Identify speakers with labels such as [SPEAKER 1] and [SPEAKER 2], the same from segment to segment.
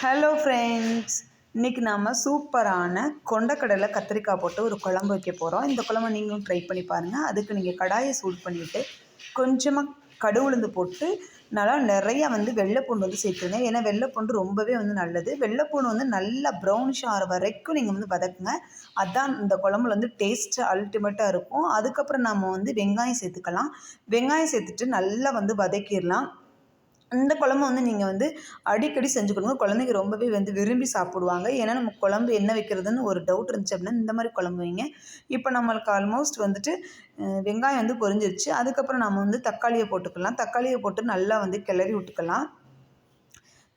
[SPEAKER 1] Hello friends இன்றைக்கி நாம் சூப்பரான கொண்டக்கடலை கத்திரிக்காய் போட்டு ஒரு குழம்பு வைக்க போகிறோம் இந்த குழம்பு நீங்களும் ட்ரை பண்ணி பாருங்கள் அதுக்கு நீங்கள் கடாயை சூடு பண்ணிவிட்டு கொஞ்சமாக கடுவுளுந்து போட்டு நல்லா நிறையா வந்து வெள்ளைப்பூண்டு வந்து சேர்த்துருங்க. ஏன்னா வெள்ளைப்பூண்டு ரொம்பவே வந்து நல்லது. வெள்ளைப்பூண்டு வந்து நல்லா ப்ரௌனிஷ் ஆகிற வரைக்கும் நீங்கள் வந்து வதக்குங்க. அதுதான் இந்த குழம்புல வந்து டேஸ்ட்டு அல்டிமேட்டாக இருக்கும். அதுக்கப்புறம் நம்ம வந்து வெங்காயம் சேர்த்துக்கலாம். வெங்காயம் சேர்த்துட்டு நல்லா வந்து வதக்கிடலாம். இந்த குழம்பு வந்து நீங்கள் வந்து அடிக்கடி செஞ்சு கொடுங்க குழந்தைங்க ரொம்பவே வந்து விரும்பி சாப்பிடுவாங்க. ஏன்னா நம்ம குழம்பு என்ன வைக்கிறதுன்னு ஒரு டவுட் இருந்துச்சு அப்படின்னா இந்த மாதிரி குழம்பு வைங்க. இப்போ நம்மளுக்கு ஆல்மோஸ்ட் வந்துட்டு வெங்காயம் வந்து பொரிஞ்சிருச்சு. அதுக்கப்புறம் நம்ம வந்து தக்காளியை போட்டுக்கலாம். தக்காளியை போட்டு நல்லா வந்து கிளறி விட்டுக்கலாம்.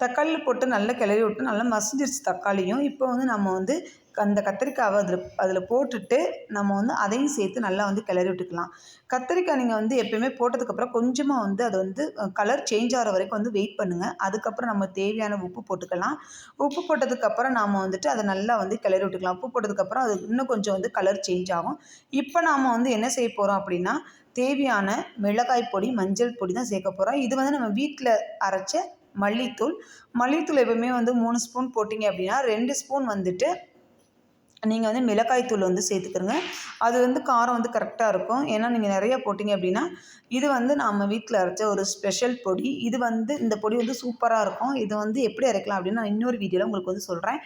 [SPEAKER 1] தக்காளி போட்டு நல்லா கிளறி விட்டு நல்லா மசிஞ்சிருச்சு தக்காளியும். இப்போ வந்து நம்ம வந்து அந்த கத்திரிக்காவை அதில் அதில் போட்டுட்டு நம்ம வந்து அதையும் சேர்த்து நல்லா வந்து கிளறி விட்டுக்கலாம். கத்திரிக்காய் நீங்கள் வந்து எப்பயுமே போட்டதுக்கப்புறம் கொஞ்சமாக வந்து அது வந்து கலர் சேஞ்ச் ஆகிற வரைக்கும் வந்து வெயிட் பண்ணுங்கள் அதுக்கப்புறம் நம்ம தேவையான உப்பு போட்டுக்கலாம். உப்பு போட்டதுக்கப்புறம் நாம் வந்துட்டு அதை நல்லா வந்து கிளறி விட்டுக்கலாம். உப்பு போட்டதுக்கப்புறம் அது இன்னும் கொஞ்சம் வந்து கலர் சேஞ்ச் ஆகும். இப்போ நாம் வந்து என்ன செய்ய போகிறோம் அப்படின்னா தேவையான மிளகாய் பொடி மஞ்சள் பொடி தான் சேர்க்க போகிறோம் இது வந்து நம்ம வீட்டில் அரைச்ச மல்லித்தூள். மல்லித்தூள் எப்பவுமே வந்து மூணு ஸ்பூன் போட்டிங்க அப்படின்னா ரெண்டு ஸ்பூன் வந்துட்டு நீங்கள் வந்து மிளகாய்த்தூள் வந்து சேர்த்துக்கிறங்க அது வந்து காரம் வந்து கரெக்டாக இருக்கும். ஏன்னா நீங்கள் நிறையா போட்டிங்க அப்படின்னா இது வந்து நம்ம வீட்டில் அரைச்ச ஒரு ஸ்பெஷல் பொடி. இது வந்து இந்த பொடி வந்து சூப்பராக இருக்கும். இது வந்து எப்படி அரைக்கலாம் அப்படின்னு நான் இன்னொரு வீடியோவில் உங்களுக்கு வந்து சொல்கிறேன்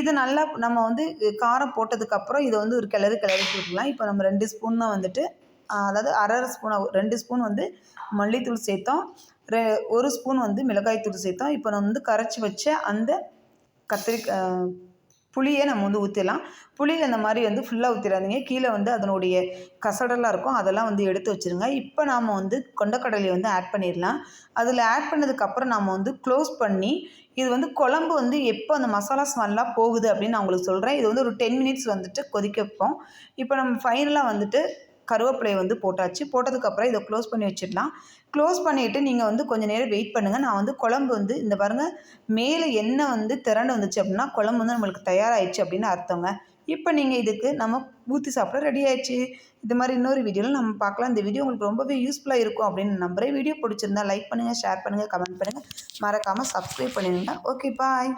[SPEAKER 1] இது நல்லா நம்ம வந்து காரம் போட்டதுக்கப்புறம் இதை வந்து ஒரு கிளறு கிளறி போட்டுக்கலாம். இப்போ நம்ம ரெண்டு ஸ்பூன் தான் வந்துட்டு அதாவது அரை ஸ்பூன் ரெண்டு ஸ்பூன் வந்து மல்லித்தூள் சேர்த்தோம். ரெ ஒரு ஸ்பூன் வந்து மிளகாய் தூள் சேர்த்தோம். இப்போ நம்ம வந்து கரைச்சி வச்ச அந்த கத்திரிக்காய் புளியை நம்ம வந்து ஊற்றிடலாம் புளியில் இந்த மாதிரி வந்து ஃபுல்லாக ஊற்றிடாதீங்க கீழே வந்து அதனுடைய கசடெல்லாம் இருக்கும். அதெல்லாம் வந்து எடுத்து வச்சுருங்க. இப்போ நாம் வந்து கொண்டக்கடலையை வந்து ஆட் பண்ணிடலாம். அதில் ஆட் பண்ணதுக்கப்புறம் நாம் வந்து க்ளோஸ் பண்ணி இது வந்து குழம்பு வந்து எப்போ அந்த மசாலா ஸ்மெல்லாம் போகுது அப்படின்னு நான் உங்களுக்கு சொல்கிறேன் இது வந்து ஒரு டென் மினிட்ஸ் வந்துட்டு கொதிக்க வைப்போம். இப்போ நம்ம ஃபைனலாக வந்துட்டு கருவேப்பிலையை வந்து போட்டாச்சு. போட்டதுக்கப்புறம் இதை க்ளோஸ் பண்ணி வச்சிடலாம். க்ளோஸ் பண்ணிவிட்டு நீங்கள் வந்து கொஞ்சம் நேரம் வெயிட் பண்ணுங்கள் நான் வந்து குழம்பு வந்து இந்த பாருங்கள் மேலே எண்ணெய் வந்து திரண்டு வந்துச்சு அப்படின்னா குழம்பு வந்து நம்மளுக்கு தயாராகிடுச்சு அப்படின்னு அர்த்தங்க. இப்போ நீங்கள் இதுக்கு நம்ம ஊற்றி சாப்பிட ரெடி ஆயிடுச்சு. இது மாதிரி இன்னொரு வீடியோவில் நம்ம பார்க்கலாம். இந்த வீடியோ உங்களுக்கு ரொம்பவே யூஸ்ஃபுல்லாக இருக்கும் அப்படின்னு நம்புகிறேன் வீடியோ பிடிச்சிருந்தா லைக் பண்ணுங்கள் ஷேர் பண்ணுங்கள் கமெண்ட் பண்ணுங்கள் மறக்காமல் சப்ஸ்கிரைப் பண்ணிடுங்க ஓகே பாய்